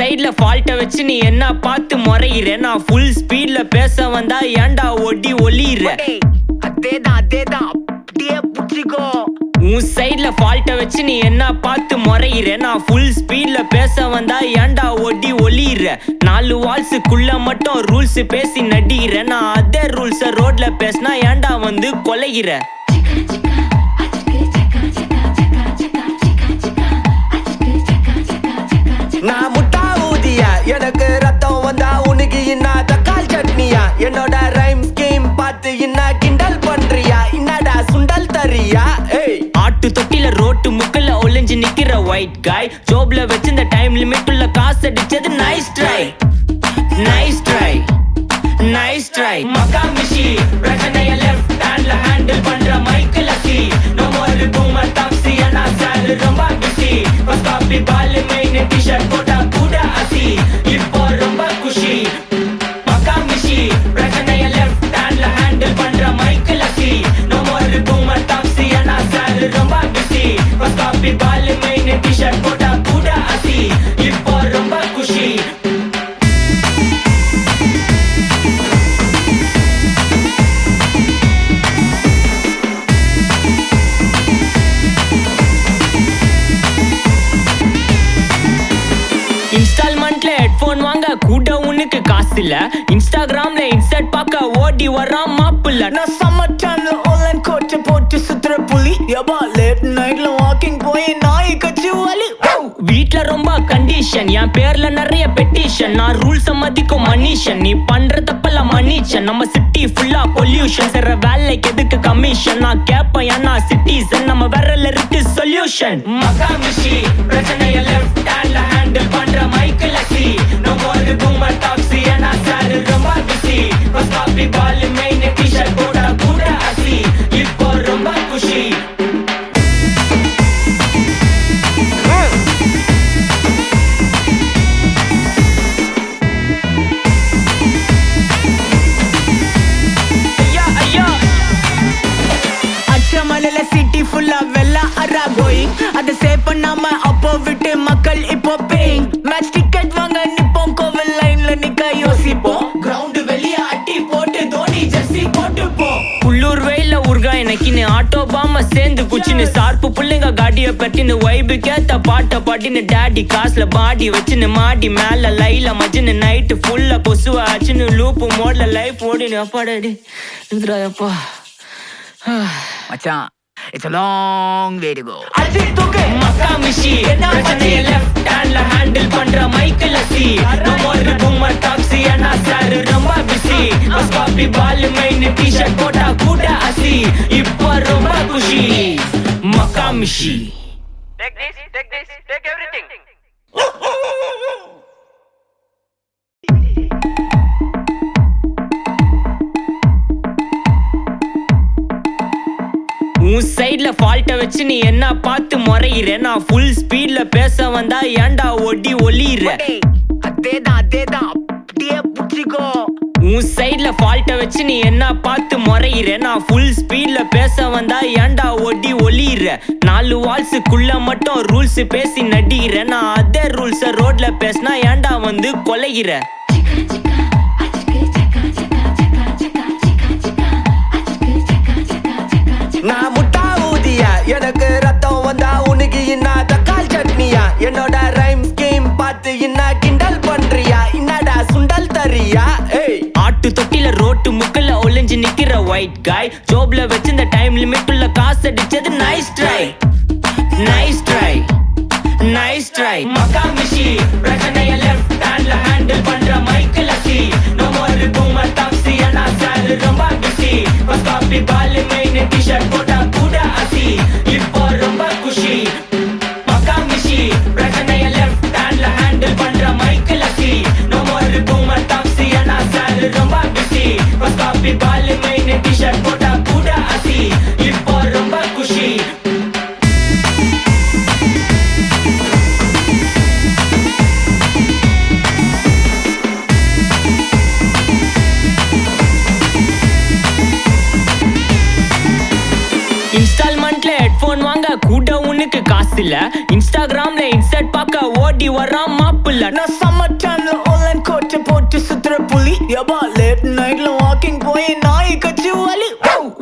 சைடுல ஃபால்ட்ட வச்சு நீ என்ன பார்த்து முறையிற? நான் ஃபுல் ஸ்பீட்ல பேச வந்தா ஏன்டா ஒடி ஒளியிற? அதேதான் அதேதான். அப்படியே புடிச்சிக்கோ. உன் சைடுல ஃபால்ட்ட வச்சு நீ என்ன பார்த்து முறையிற? நான் ஃபுல் ஸ்பீட்ல பேச வந்தா ஏன்டா ஒடி ஒளியிற? நாலு வால்ஸுக்குள்ள மட்டும் ரூல்ஸ் பேசி நடிகிற. நான் அதே ரூல்ஸ ரோட்ல பேசினா ஏன்டா வந்து கொலைகிற ஏய் தொட்டில ரோட்டு முக்கல்ல ஒளிஞ்சு நிக்கிற ஒயிட் காய் ஜோப்ல வச்சிருந்த டைம் லிமிட் உள்ள காசு அடிச்சது nice try nice try nice try மக்கா மிஷி. பிரச்சனைய லெஃப்ட் ஹேண்ட்ல ஹேண்டில் பண்ற மைக்கேல் அசி நம்ம ஒரு பூமர் இல்ல இன்ஸ்டாகிராம்ல இன்ஸ்டர்ட் பார்க்க ஓடி வரான் மாப்பிள்ள. நான் சம்மர் டைம்ல ஆன்லைன் கோட்டை போட்டு சுத்துற புலி. எபா லேட் நைட்ல வாக்கிங் போய் நாய் கச்சி வலி. வீட்ல ரொம்ப கண்டிஷன் என் பேர்ல நிறைய பெட்டிஷன் நான் ரூல்ஸ் மதிக்கும் மனுஷன். நீ பண்ற தப்பெல்லாம் மன்னிச்சன். நம்ம சிட்டி ஃபுல்லா பொல்யூஷன் செய்ற வேலைக்கு எதுக்கு கமிஷன் நான் கேப்பேன் ஏன்னா சிட்டிசன் நம்ம விரல்ல இருக்கு சொல்யூஷன் மகாமிஷி பிரச்சனைய லெஃப்ட் எனக்குன்னு ஆட்டோ பாம சேர்ந்து குச்சின்னு சார்பு புள்ளைங்க காடிய பட்டின்னு வைபு கேத்த பாட்ட பாட்டின்னு டாடி காசுல பாடி வச்சுன்னு மாடி மேல லைல மஜின்னு நைட்டு ஃபுல்லா கொசுவா ஆச்சுன்னு லூப்பு மோட்ல லைஃப் ஓடினு அப்பாடாடி இதுடா அப்பா மச்சான் it's a long way to go. அடி தூக்கு மக்கா மிஷி. பிரச்சனைய லெஃப்ட் ஹேண்ட்ல ஹேண்டில் பண்ற மைக்கேல் அசி. நம்ம ஒரு பஸ் காப்பி பால் மெயின் டி-ஷர்ட் போட்டா கூட அசி ரொம்ப குஷி மக்கா உன் சைடுல ஃபால்ட்ட வச்சு நீ என்ன பார்த்து முறையிற? நான் ஃபுல் ஸ்பீட்ல பேச வந்தா ஏன்டா ஒடி ஒளியிற? அதேதான் அதேதான். அப்படியே புடிச்சிக்கோ. உன் சைட்ல ஃபால்ட்ட வச்சு நீ என்ன பார்த்து முறையிற? நான் ஃபுல் ஸ்பீட்ல பேச வந்தா ஏன்டா ஒடி ஒளியிற? நாலு வால்ஸுக்குள்ள மட்டும் ரூல்ஸ் பேசி நடிகிற. நான் அதே ரூல்ஸ ரோட்ல பேசினா ஏன்டா வந்து கொலைகிற தொட்டில ரோட்டு முக்கல ஒளிஞ்சு நிக்கிற ஒயிட் காய் ஜோப்ல வச்சிருந்த டைம் லிமிட் உள்ள காசு அடிச்சது nice try nice try nice try மக்கா மிஷி பிரச்சனைய லெஃப்ட் ஹேண்ட்ல ஹேண்டில் பண்ற மைக்கேல் அசி காப்பி பால் மெயின் டி-ஷர்ட் போட்டா கூட அசி இப்போ ரொம்ப குஷி இன்ஸ்டால்மெண்ட்ல ஹெட்போன் வாங்க கூட உனக்கு ஃபோனுக்கு காசு இல்ல இன்ஸ்டாகிராம்ல இன்ஸ்டர்ட் பார்க்க ஓடி வரான் மாப்பிள்ள. நான் சம்மர் டைம்ல ஆன்லைன் கோட்டை போட்டு சுத்துற புலி. யபா லேட் நைட்ல வாக்கிங் போய் நாய் கச்சி வலி.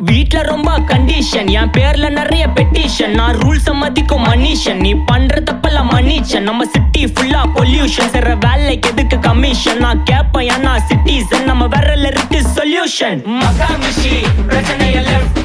வீட்ல ரொம்ப கண்டிஷன் என் பேர்ல நிறைய பெட்டிஷன் நான் ரூல்ஸ் மதிக்கும் மனுஷன். நீ பண்ற தப்பெல்லாம் மன்னிச்சன். நம்ம சிட்டி ஃபுல்லா பொல்யூஷன் செய்ற வேலைக்கு எதுக்கு கமிஷன் நான் கேப்பேன் ஏன்னா சிட்டிசன் நம்ம விரல்ல இருக்கு சொல்யூஷன் மகாமிஷி பிரச்சனைய லெஃப்ட்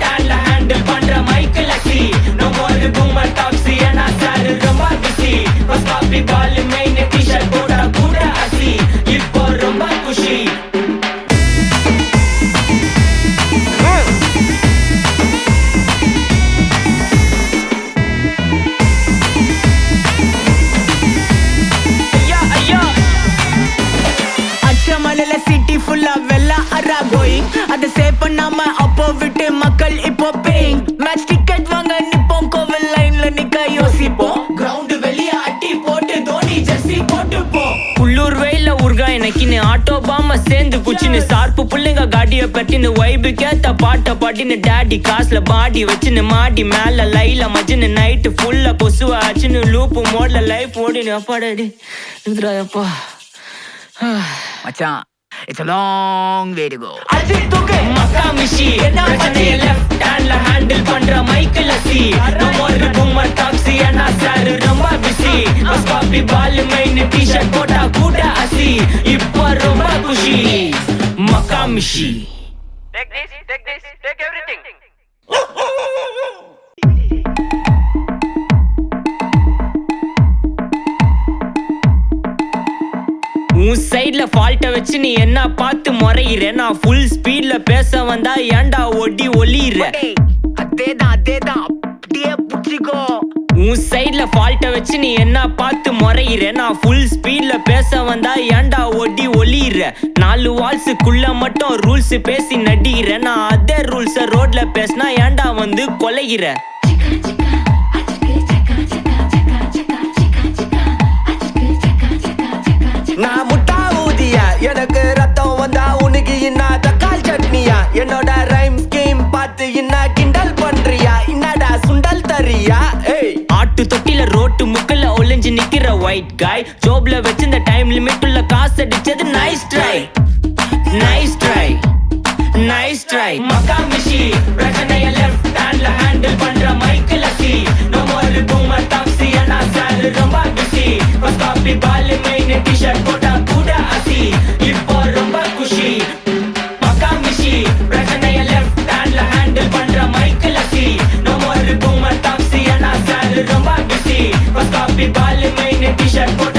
பண்ணாம அப்போ விட்டு மக்கள் இப்போ பேயிங் மேட்ச் டிக்கெட் வாங்க நிப்போம் கோவில் லைன்ல நிக்க யோசிப்போம். கிரவுண்ட் வெளிய அட்டி போட்டு தோனி ஜெர்சி போட்டு போ. உள்ளூர் வெயில உருகா எனக்குன்னு ஆட்டோ பாம சேர்ந்து குச்சின்னு சார்பு பிள்ளைங்க காடிய பட்டின்னு வைபு கேத்த பாட்ட பாட்டின்னு டாடி காசுல பாடி வச்சுன்னு மாடி மேல லைல மஜின்னு நைட்டு ஃபுல்லா கொசுவ ஆச்சுன்னு லூப்பு மோட்ல லைஃப் ஓடினு அப்பாடாடி இதுராப்பா மச்சான் it's a long way to go. Ajith தூக்கு மக்கா மிஷி பிரச்சனைய? லெஃப்ட் ஹேண்ட்ல ஹேண்டில் பண்ற மைக்கேல் சி நம்ம ஒரு பூமர் டாக்ஸி அண்ணா சார் ரொம்ப பிஸி பஸ் காப்பி பால் மெயின் டிஷர்ட் போட்டா கூட அசி. இப்போ ரொம்ப குஷி. மக்கா மிஷி Take this, take this, சைடுல ஃபால்ட்ட வச்சு நீ என்ன பார்த்து முறையிற? நான் ஃபுல் ஸ்பீட்ல பேச வந்தா ஏன்டா ஒடி ஒளியிற? அதேதான் அதேதான். அப்படியே புடிச்சிக்கோ. உன் சைடுல ஃபால்ட்ட வச்சு நீ என்ன பார்த்து முறையிற? நான் ஃபுல் ஸ்பீட்ல பேச வந்தா ஏன்டா ஒடி ஒளியிற? நாலு வால்ஸுக்குள்ள மட்டும் ரூல்ஸ் பேசி நடிகிற. நான் அதே ரூல்ஸ ரோட்ல பேசினா ஏன்டா வந்து கொலைகிற பாத்தியா? ஏய் ஆட்டு தொட்டில ரோட்டு முக்கல்ல ஒளிஞ்சு நிக்கிற ஒயிட் காய் ஜோப்ல வச்சிருந்த டைம் லிமிட் உள்ள காசு அடிச்சது nice try nice try nice try மக்கா மிஷி பிரச்சனைய லெஃப்ட் ஹேண்ட்ல ஹேண்டில் பண்ற மைக்கில் சி நோ மோர் பூமர் டாக்ஸி அண்ணா சார் ரொம்ப பிஸி ஃபர்ஸ்ட் காப்பி பால் மெயின் டிஷர்ட் போட்டு அண்ணா